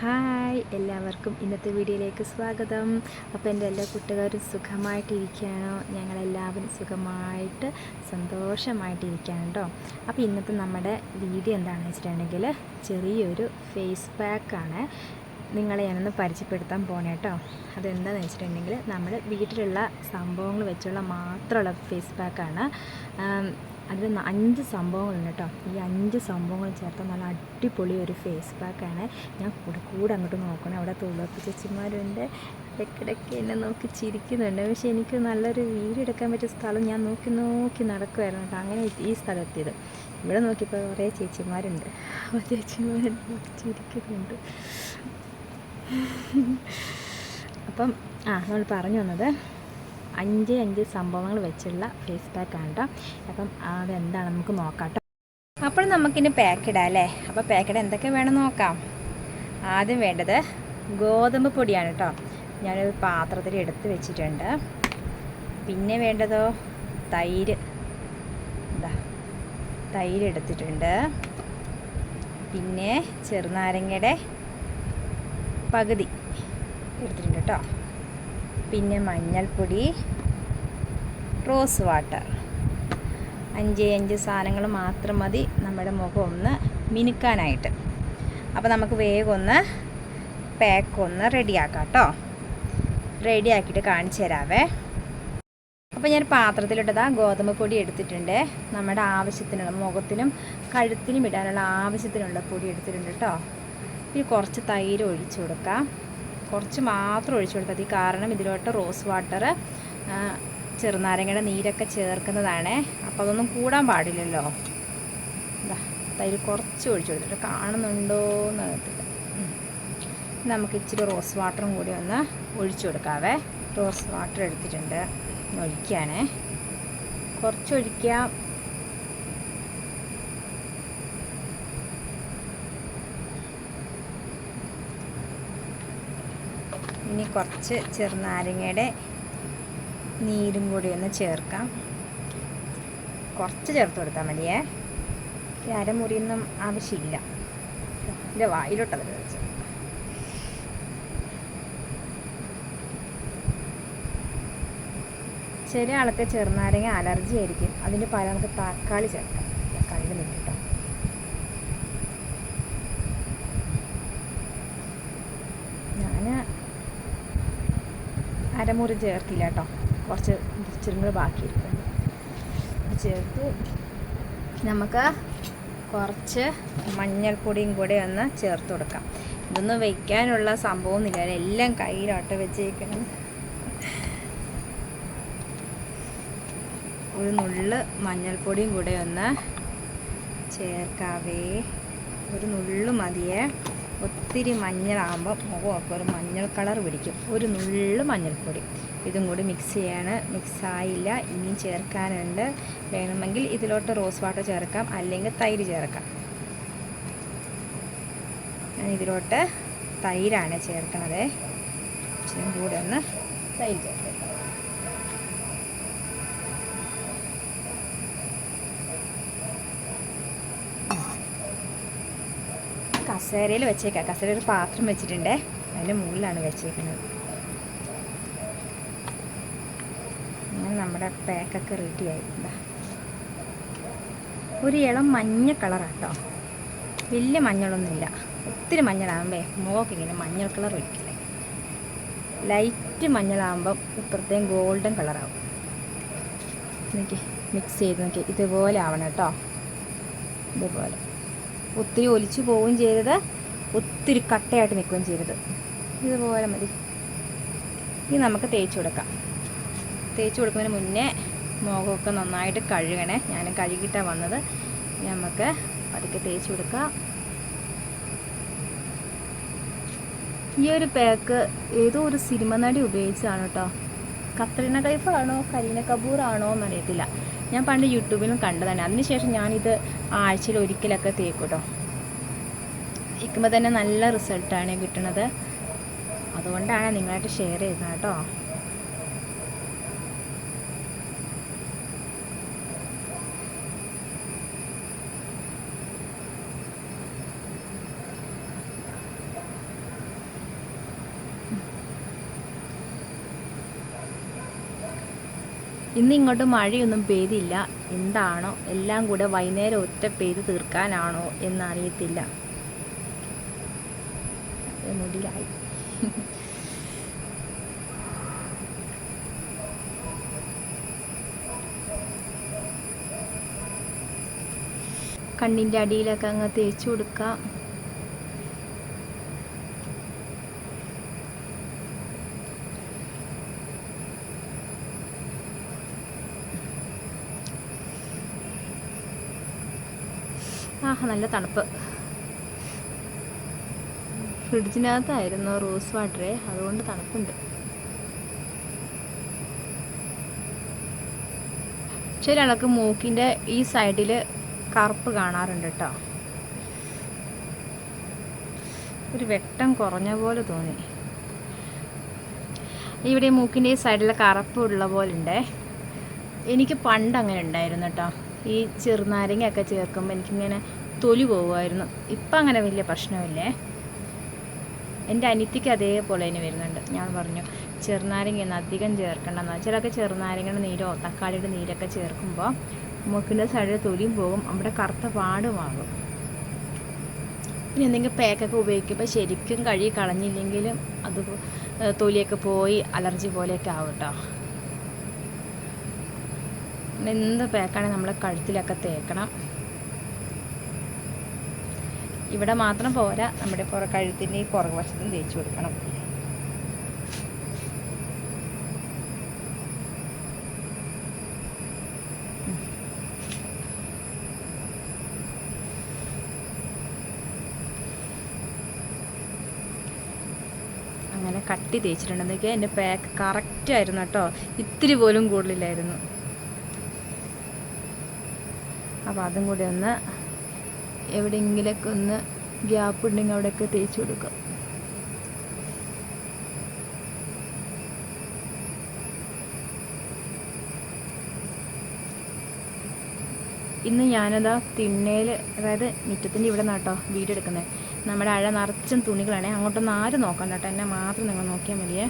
Hi എല്ലാവർക്കും ഇന്നത്തെ വീഡിയോയിലേക്ക് സ്വാഗതം. അപ്പോൾ എന്റെ എല്ലാ കൂട്ടുകാരും സുഖമായിട്ടിരിക്കുകയാണോ? ഞങ്ങളെല്ലാവരും സുഖമായിട്ട് സന്തോഷമായിട്ടിരിക്കുകയാണ് അപ്പോൾ ഇന്നത്തെ നമ്മുടെ വീഡിയോ എന്താണെന്ന് വെച്ചിട്ടുണ്ടെങ്കിൽ ചെറിയൊരു ഫേസ് പാക്കാണ് നിങ്ങളെ ഞാനൊന്ന് പരിചയപ്പെടുത്താൻ പോണേ കേട്ടോ. അതെന്താണെന്ന് വെച്ചിട്ടുണ്ടെങ്കിൽ നമ്മൾ വീട്ടിലുള്ള സംഭവങ്ങൾ വെച്ചുള്ള മാത്രമുള്ള ഫേസ് പാക്കാണ് അതിൽ അഞ്ച് സംഭവങ്ങളുണ്ട് കേട്ടോ. ഈ അഞ്ച് സംഭവങ്ങൾ ചേർത്ത് നല്ല അടിപൊളി ഒരു ഫേസ് പാക്കാണ് ഞാൻ കൂടെ കൂടെ അങ്ങോട്ട് നോക്കണം. അവിടെ തൊഴിലുറപ്പ് ചേച്ചിമാരുണ്ട്. ഇടയ്ക്കിടയ്ക്ക് എന്നെ നോക്കി ചിരിക്കുന്നുണ്ട്. പക്ഷേ എനിക്ക് നല്ലൊരു വീഡിയോ എടുക്കാൻ പറ്റിയ സ്ഥലം ഞാൻ നോക്കി നോക്കി നടക്കുമായിരുന്നു കേട്ടോ. അങ്ങനെ ഈ സ്ഥലമെത്തിയത് ഇവിടെ നോക്കിയപ്പോൾ കുറേ ചേച്ചിമാരുണ്ട്. അപ്പോൾ ചേച്ചിമാരുണ്ട് നോക്കി ചിരിക്കുന്നുണ്ട്. അപ്പം ആ നമ്മൾ പറഞ്ഞു വന്നത് അഞ്ച് അഞ്ച് സംഭവങ്ങൾ വെച്ചുള്ള ഫേസ് പാക്കാണ് കേട്ടോ അപ്പം അതെന്താണ് നമുക്ക് നോക്കാം കേട്ടോ അപ്പോൾ നമുക്കിനി പാക്ക് ഇടാം അല്ലേ? അപ്പോൾ പാക്ക് എന്തൊക്കെ വേണം നോക്കാം? ആദ്യം വേണ്ടത് ഗോതമ്പ് പൊടിയാണ് കേട്ടോ ഞാനൊരു പാത്രത്തിൽ എടുത്ത് വെച്ചിട്ടുണ്ട്. പിന്നെ വേണ്ടതോ? തൈര്. എന്താ തൈര് എടുത്തിട്ടുണ്ട്. പിന്നെ ചെറുനാരങ്ങയുടെ പകുതി എടുത്തിട്ടുണ്ട് കേട്ടോ പിന്നെ മഞ്ഞൾപ്പൊടി റോസ് വാട്ടർ. അഞ്ച് അഞ്ച് സാധനങ്ങൾ മാത്രം മതി നമ്മുടെ മുഖം ഒന്ന് മിനുക്കാനായിട്ട്. അപ്പോൾ നമുക്ക് വേഗം ഒന്ന് പാക്ക് ഒന്ന് റെഡിയാക്കാം കേട്ടോ റെഡിയാക്കിയിട്ട് കാണിച്ചു തരാവേ. അപ്പോൾ ഞാൻ പാത്രത്തിലിട്ടതാ ഗോതമ്പ് പൊടി എടുത്തിട്ടുണ്ട്. നമ്മുടെ ആവശ്യത്തിനുള്ള മുഖത്തിനും കഴുത്തിനും ഇടാനുള്ള ആവശ്യത്തിനുള്ള പൊടി എടുത്തിട്ടുണ്ട് കേട്ടോ ഇനി കുറച്ച് തൈര് ഒഴിച്ചു കൊടുക്കാം. കുറച്ച് മാത്രം ഒഴിച്ചു കൊടുത്താൽ മതി. കാരണം ഇതിലോട്ട് റോസ് വാട്ടർ ചെറുനാരങ്ങയുടെ നീരൊക്കെ ചേർക്കുന്നതാണ്. അപ്പോൾ അതൊന്നും കൂടാൻ പാടില്ലല്ലോ. തൈര് കുറച്ച് ഒഴിച്ചു കൊടുത്തിട്ട് കാണുന്നുണ്ടോ എന്ന് അറിയത്തില്ല. ഉം. നമുക്ക് ഇച്ചിരി റോസ് വാട്ടറും കൂടി ഒന്ന് ഒഴിച്ചു കൊടുക്കാവേ. റോസ് വാട്ടർ എടുത്തിട്ടുണ്ട്. ഒഴിക്കുകയാണേ കുറച്ച് ഇനി കുറച്ച് ചെറുനാരങ്ങയുടെ നീരും കൂടി ഒന്ന് ചേർക്കാം. കുറച്ച് ചേർത്ത് കൊടുത്താൽ മതിയേ. അരമുറിയൊന്നും ആവശ്യമില്ല. എന്റെ വായിലോട്ടത് വെച്ച്. ചില ആൾക്ക് ചെറുനാരങ്ങ അലർജി ആയിരിക്കും അതിന് പകരം നമുക്ക് തക്കാളി ചേർക്കാം. തക്കാളിയുടെ നീര് കേട്ടോ ഞാൻ അരമുറി ചേർക്കില്ല കേട്ടോ. കുറച്ച് ഇച്ചിരി കൂടെ അത് ചേർത്ത് നമുക്ക് കുറച്ച് മഞ്ഞൾപ്പൊടിയും കൂടെ ഒന്ന് ചേർത്ത് കൊടുക്കാം. ഇതൊന്നും വെക്കാനുള്ള സംഭവമൊന്നുമില്ല. എല്ലാം കയ്യിലോട്ട് വെച്ചേക്കണം. ഒരു നുള്ള് മഞ്ഞൾപ്പൊടിയും കൂടെ ഒന്ന് ചേർക്കാവേ. ഒരു നുള്ളു മതിയേ. ഒത്തിരി മഞ്ഞളാകുമ്പോൾ മുഖമൊക്കെ ഒരു മഞ്ഞൾ കളർ പിടിക്കും. ഒരു നുള്ളു മഞ്ഞൾപ്പൊടി. ഇതും കൂടി മിക്സ് ചെയ്യാണ്. മിക്സ് ആയില്ല. ഇനിയും ചേർക്കാനുണ്ട്. വേണമെങ്കിൽ ഇതിലോട്ട് റോസ് വാട്ടർ ചേർക്കാം. അല്ലെങ്കിൽ തൈര് ചേർക്കാം. ഞാൻ ഇതിലോട്ട് തൈരാണ് ചേർക്കണത്. കൂടെ ഒന്ന് തൈര് ചേർക്കാം. കസേരയിൽ വെച്ചേക്കാം. കസേര ഒരു പാത്രം വെച്ചിട്ടുണ്ട്. അതിന്റെ മുകളിലാണ് വെച്ചേക്കുന്നത്. അങ്ങനെ നമ്മുടെ പാക്കൊക്കെ റെഡി ആയിട്ടുണ്ട് ഒരു ഇളം മഞ്ഞ കളറാട്ടോ. വലിയ മഞ്ഞളൊന്നുമില്ല. ഒത്തിരി മഞ്ഞളാകുമ്പോൾ മുഖമൊക്കെ ഇങ്ങനെ മഞ്ഞൾ കളർ ഒഴിക്കില്ലേ? ലൈറ്റ് മഞ്ഞളാകുമ്പം ഇപ്പുറത്തേം ഗോൾഡൻ കളറാവും. നോക്കി മിക്സ് ചെയ്ത് നോക്കി ഇതുപോലെ ആവണം കേട്ടോ. ഇതുപോലെ. ഒത്തിരി ഒലിച്ചു പോവുകയും ചെയ്തത്. ഒത്തിരി കട്ടയായിട്ട് നിൽക്കുകയും ചെയ്തത്. ഇതുപോലെ മതി. ഇനി നമുക്ക് തേച്ച് കൊടുക്കാം. തേച്ച് കൊടുക്കുന്നതിന് മുന്നേ മുഖമൊക്കെ നന്നായിട്ട് കഴുകണേ. ഞാൻ കഴുകിയിട്ടാണ് വന്നത്. നമുക്ക് പതുക്കെ തേച്ച് കൊടുക്കാം. ഈ ഒരു പാക്ക് ഏതോ ഒരു സിനിമ നടി ഉപയോഗിച്ചാണ് കേട്ടോ കത്രീന കൈഫാണോ കരീന കപൂർ ആണോ എന്നറിയത്തില്ല. ഞാൻ പണ്ട് യൂട്യൂബിലും കണ്ടതാണ്. അതിനുശേഷം ഞാനിത് ആഴ്ചയിൽ ഒരിക്കലൊക്കെ തേക്കും കേട്ടോ തേക്കുമ്പോൾ തന്നെ നല്ല റിസൾട്ടാണ് കിട്ടുന്നത് അതുകൊണ്ടാണ് നിങ്ങളായിട്ട് ഷെയർ ചെയ്യുന്നത് കേട്ടോ. ഇന്ന് ഇങ്ങോട്ട് മഴയൊന്നും പെയ്തില്ല. എന്താണോ? എല്ലാം കൂടെ വൈകുന്നേരം ഒറ്റ പെയ്ത് തീർക്കാനാണോ എന്നറിയത്തില്ല. മുടിയായി കണ്ണിന്റെ അടിയിലൊക്കെ അങ്ങ് തേച്ചു കൊടുക്കാം. ആഹ് നല്ല തണുപ്പ്. ഫ്രിഡ്ജിനകത്തായിരുന്നു റോസ് വാട്ടറേ അതുകൊണ്ട് തണുപ്പുണ്ട്. ചില ആൾക്ക് മൂക്കിന്റെ ഈ സൈഡിൽ കറുപ്പ് കാണാറുണ്ട് കേട്ടോ ഒരു വെട്ടം കുറഞ്ഞ പോലെ തോന്നി. ഇവിടെ മൂക്കിന്റെ ഈ സൈഡിൽ കറുപ്പ് ഉള്ള പോലെ ഉണ്ടേ. എനിക്ക് പണ്ട് അങ്ങനെ ഉണ്ടായിരുന്നു കേട്ടോ ഈ ചെറുനാരങ്ങയൊക്കെ ചേർക്കുമ്പോൾ എനിക്കിങ്ങനെ തൊലി പോകുമായിരുന്നു ഇപ്പം അങ്ങനെ വലിയ പ്രശ്നമില്ലേ? എന്റെ അനിത്തിക്ക് അതേപോലെ തന്നെ വരുന്നുണ്ട്. ഞാൻ പറഞ്ഞു ചെറുനാരങ്ങ അധികം ചേർക്കണ്ടെന്ന്. ചിലൊക്കെ ചെറുനാരങ്ങയുടെ നീരോ തക്കാളിയുടെ നീരൊക്കെ ചേർക്കുമ്പോൾ മുക്കിന്റെ സൈഡിൽ തൊലിയും പോകും അവിടെ കറുത്ത പാടുമാകും പിന്നെ എന്തെങ്കിലും പാക്കൊക്കെ ഉപയോഗിക്കുമ്പോൾ ശരിക്കും കഴുകി കളഞ്ഞില്ലെങ്കിലും അത് തൊലിയൊക്കെ പോയി അലർജി പോലെയൊക്കെ ആവും കേട്ടോ എന്ത് പാക്കാണെങ്കിൽ നമ്മൾ കഴുത്തിലൊക്കെ തേക്കണം. ഇവിടെ മാത്രം പോരാ നമ്മുടെ പുറ കഴുത്തിന്റെ ഈ പുറകു വശത്തും തേച്ച് കൊടുക്കണം. അങ്ങനെ കട്ടി തേച്ചിട്ടുണ്ടെന്നൊക്കെ എന്റെ പാക്ക് കറക്റ്റായിരുന്നു കേട്ടോ. ഇത്തിരി പോലും കൂടുതലില്ലായിരുന്നു. അപ്പോൾ അതും കൂടി ഒന്ന് എവിടെയെങ്കിലൊക്കെ ഒന്ന് ഗ്യാപ്പ് ഉണ്ടെങ്കിൽ അവിടെയൊക്കെ തേച്ച് കൊടുക്കും. ഇന്ന് ഞാനതാ തിണ്ണയിൽ അതായത് മുറ്റത്തിന്റെ ഇവിടെ നിന്നാട്ടോ കേട്ടോ എടുക്കുന്നത് നമ്മുടെ അഴ നിറച്ചും തുണികളാണേ. അങ്ങോട്ടൊന്നും ആരും നോക്കണ്ട കേട്ടോ. എന്നെ മാത്രം നിങ്ങൾ നോക്കിയാൽ മതിയേ.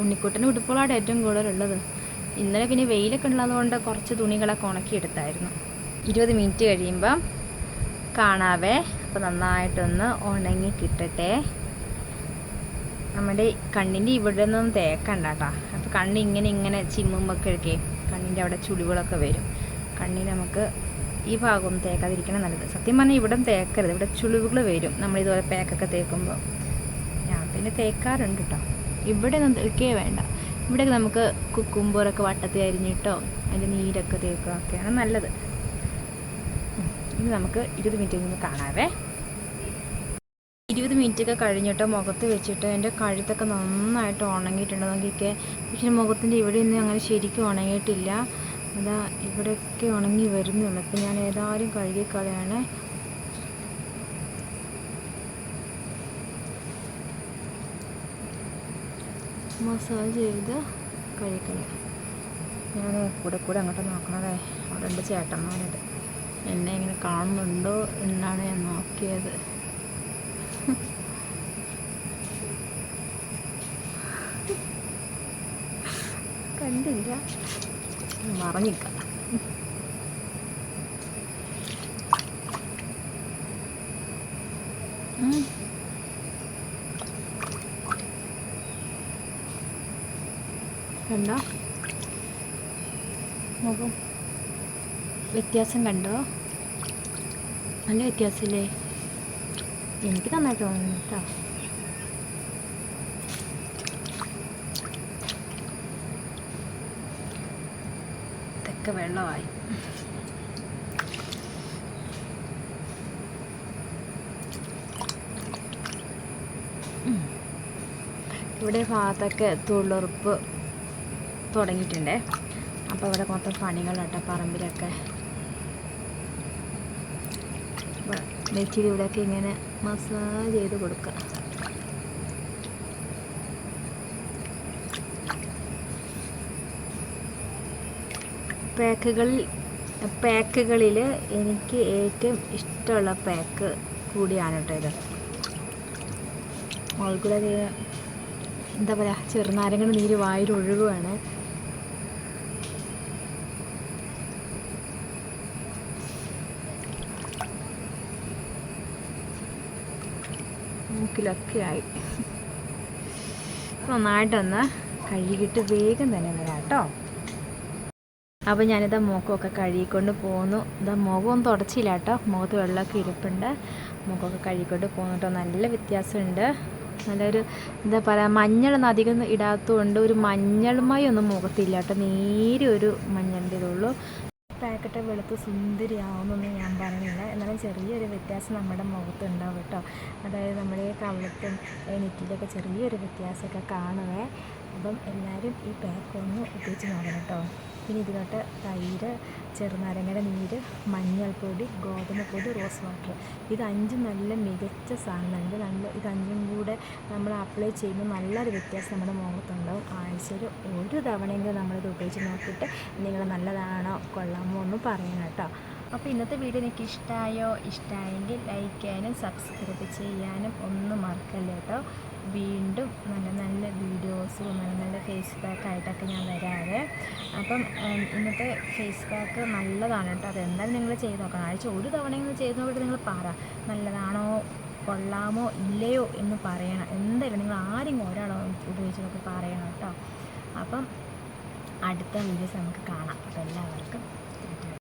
ഉണ്ണിക്കുട്ടന്റെ ഉടുപ്പുകളാണ് ഏറ്റവും കൂടുതലുള്ളത്. ഇന്നലെ പിന്നെ വെയിലൊക്കെ ഉള്ളതുകൊണ്ട് കുറച്ച് തുണികളൊക്കെ ഉണക്കി ഉണക്കിയെടുത്തായിരുന്നു. ഇരുപത് മിനിറ്റ് കഴിയുമ്പം കാണാവേ. അപ്പോൾ നന്നായിട്ടൊന്ന് ഉണങ്ങി കിട്ടട്ടെ. നമ്മുടെ കണ്ണിന്റെ ഇവിടെ നിന്നും തേക്കണ്ട കേട്ടോ. അപ്പോൾ കണ്ണ് ഇങ്ങനെ ഇങ്ങനെ ചിമ്മുമ്പോഴൊക്കെ കണ്ണിന്റെ അവിടെ ചുളിവുകളൊക്കെ വരും. കണ്ണിന് നമുക്ക് ഈ ഭാഗം തേക്കാതിരിക്കണം നല്ലത്. സത്യം പറഞ്ഞാൽ ഇവിടെ തേക്കരുത്. ഇവിടെ ചുളിവുകൾ വരും. നമ്മൾ ഇതുപോലെ പാക്കൊക്കെ തേക്കുമ്പോൾ ഞാൻ പിന്നെ തേക്കാറുണ്ട് കേട്ടോ. ഇവിടെ ഒന്നും തേക്കേ വേണ്ട. ഇവിടെ നമുക്ക് കുക്കുമ്പോറൊക്കെ വട്ടത്തിൽ അരിഞ്ഞിട്ടോ അതിന്റെ നീരൊക്കെ തേക്കുക ഒക്കെയാണ് നല്ലത്. ഇനി നമുക്ക് ഇരുപത് മിനിറ്റ് കഴിഞ്ഞ് കാണാവേ. ഇരുപത് മിനിറ്റ് ഒക്കെ കഴിഞ്ഞിട്ട് മുഖത്ത് വെച്ചിട്ട് എന്റെ കഴുത്തൊക്കെ നന്നായിട്ട് ഉണങ്ങിയിട്ടുണ്ട്. നോക്കിയൊക്കെ പക്ഷേ മുഖത്തിന്റെ ഇവിടെയൊന്നും അങ്ങനെ ശരിക്കും ഉണങ്ങിയിട്ടില്ല. അതാ ഇവിടെയൊക്കെ ഉണങ്ങി വരുന്നുള്ളൂ. അപ്പം ഞാൻ ഏതായാലും കഴുകിക്കളയാണ്. മസാജ് ചെയ്ത് കഴിക്കണം. ഞാൻ കൂടെ കൂടെ അങ്ങോട്ട് നോക്കണതേ. അവിടെ ഉണ്ട് ചേട്ടന്മാരുണ്ട്. എന്നെ ഇങ്ങനെ കാണുന്നുണ്ടോ എന്നാണ് ഞാൻ നോക്കിയത്. കണ്ടില്ല. മറഞ്ഞിക്ക കണ്ടോ? നോക്കൂ. വ്യത്യാസം കണ്ടോ? നല്ല വ്യത്യാസമില്ലേ എനിക്ക് നന്നായിട്ട് തോന്നുന്നു കേട്ടോ ഇതൊക്കെ വെള്ളമായി. ഇവിടെ ഭാഗത്തൊക്കെ തൊഴിലുറപ്പ് തുടങ്ങിയിട്ടുണ്ടേ. അപ്പോൾ ഇവിടെ മൊത്തം പണികളാട്ടോ പറമ്പിലൊക്കെ. നെറ്റിയിൽ ഇവിടെയൊക്കെ ഇങ്ങനെ മസാജ് ചെയ്ത് കൊടുക്കുക. പാക്കുകളിൽ പാക്കുകളിൽ എനിക്ക് ഏറ്റവും ഇഷ്ടമുള്ള പാക്ക് കൂടിയാണ് കേട്ടോ ഇത്. മുകളിൽ എന്താ പറയുക ചെറുനാരങ്ങയുടെ നീര് വായിൽ ഒഴുകുവാണ്. മൂക്കിലൊക്കെ ആയി നന്നായിട്ടൊന്ന് കഴുകിയിട്ട് വേഗം തന്നെ വരാം കേട്ടോ. അപ്പോൾ ഞാനിതാ മുഖമൊക്കെ കഴുകിക്കൊണ്ട് പോന്നു. ഇതാ മുഖമൊന്നും തുടച്ചില്ല കേട്ടോ. മുഖത്ത് വെള്ളമൊക്കെ ഇരിപ്പുണ്ട്. മുഖമൊക്കെ കഴുകിക്കൊണ്ട് പോന്നു നല്ല വ്യത്യാസമുണ്ട്. നല്ലൊരു എന്താ പറയുക മഞ്ഞളൊന്നും അധികം ഇടാത്തതുകൊണ്ട് ഒരു മഞ്ഞൾമയം ഒന്നും മുഖത്തില്ല കേട്ടോ. നേരെ ഒരു മഞ്ഞളിന്റെ ഇതുള്ളൂ. പാക്കറ്റ് വെളുത്ത് സുന്ദരിയാവുമെന്നൊന്നും ഞാൻ പറയുന്നില്ല. എന്നാലും ചെറിയൊരു വ്യത്യാസം നമ്മുടെ മുഖത്ത് ഉണ്ടാവും കേട്ടോ. അതായത് നമ്മുടെ കവളത്തും നെറ്റിലൊക്കെ ചെറിയൊരു വ്യത്യാസമൊക്കെ കാണുവേ. അപ്പം എല്ലാവരും ഈ പാക്ക് ഒന്ന് ഉപയോഗിച്ച് നോക്കണം കേട്ടോ. പിന്നെ ഇതിലോട്ട് തൈര് ചെറുനാരങ്ങയുടെ നീര് മഞ്ഞൾപ്പൊടി ഗോതമ്പ് പൊടി റോസ് വാട്ടർ. ഇത് അഞ്ചും നല്ല മികച്ച സാധനമുണ്ട് നല്ല ഇത് അഞ്ചും കൂടെ നമ്മൾ അപ്ലൈ ചെയ്യുമ്പോൾ നല്ലൊരു വ്യത്യാസം നമ്മുടെ മുഖത്തുണ്ടാവും. ആഴ്ചയിൽ ഒരു തവണയെങ്കിലും നമ്മളിത് ഉപയോഗിച്ച് നോക്കിയിട്ട് നിങ്ങൾ നല്ലതാണോ കൊള്ളാമോ എന്ന് പറയണം കേട്ടോ. അപ്പോൾ ഇന്നത്തെ വീഡിയോ എനിക്ക് ഇഷ്ടമായോ? ഇഷ്ടമായെങ്കിൽ ലൈക്ക് ചെയ്യാനും സബ്സ്ക്രൈബ് ചെയ്യാനും ഒന്നും മറക്കല്ല കേട്ടോ. വീണ്ടും നല്ല നല്ല ഫേസ് പാക്ക് ആയിട്ടൊക്കെ ഞാൻ വരാവേ അപ്പം ഇന്നത്തെ ഫേസ് പാക്ക് നല്ലതാണ് കേട്ടോ. അതെന്തായാലും നിങ്ങൾ ചെയ്ത് നോക്കണം. ആഴ്ച ഒരു തവണയെങ്കിലും ചെയ്ത് നോക്കിയിട്ട് നിങ്ങൾ പറ. നല്ലതാണോ കൊള്ളാമോ ഇല്ലയോ എന്ന് പറയണം. എന്തായാലും നിങ്ങൾ ആരെങ്കിലും ഒരാളോ ഉപയോഗിച്ച് നോക്കി പറയണം കേട്ടോ. അപ്പം അടുത്ത വീഡിയോസ് നമുക്ക് കാണാം. അപ്പോൾ എല്ലാവർക്കും